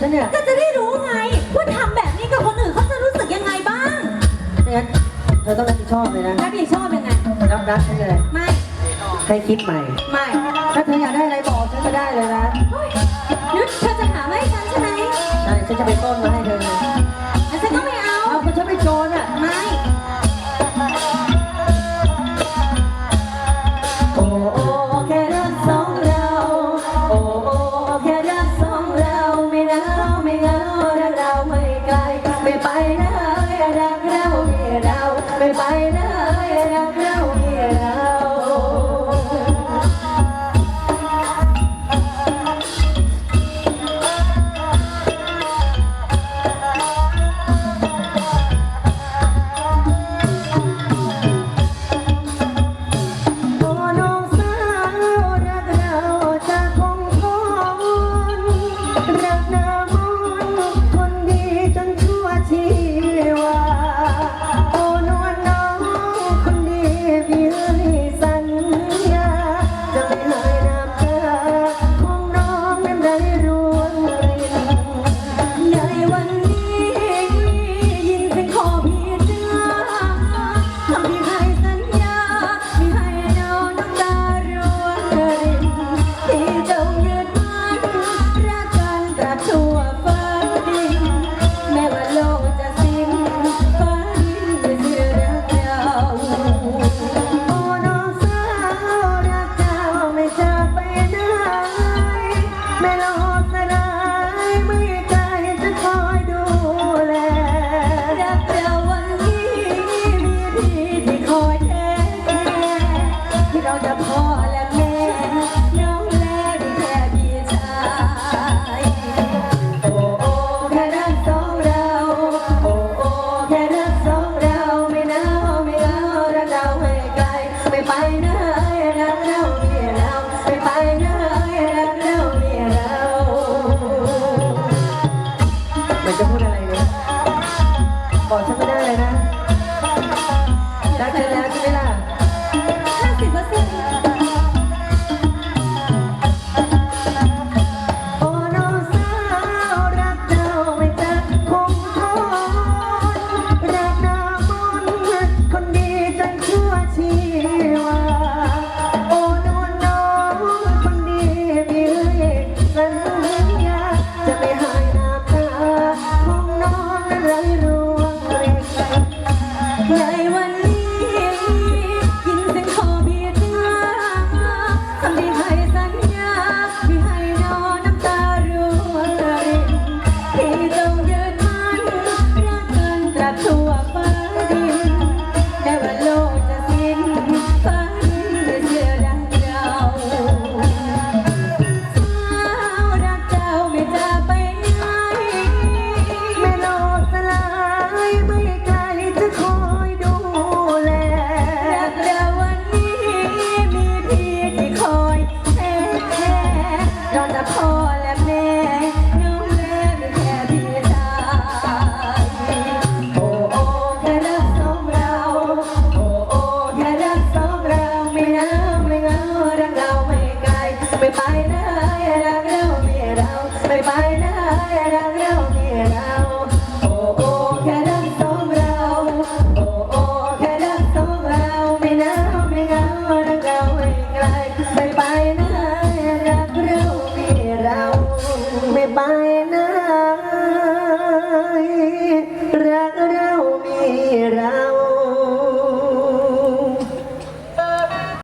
ก็จะได้รู้ไงว่าทำแบบนี้กับคนอื่นเขาจะรู้สึกยังไงบ้างไม่งั้นเธอต้องรับผิดชอบเลยนะรับผิดชอบยังไง รับรักฉันเลยไม่ ให้คิดใหม่ ไม่ถ้าเธออยากได้อะไรบอกฉันก็ได้เลยนะเฮ้ยนึกเธอจะหาไม่ฉันใช่ไหมใช่ฉันจะไปต้นมาให้เธอเลยแต่ฉันก็ไม่เอา เอาพราะฉันไปโจรอะไม่ โอ้ ไม่ไปนะ melody.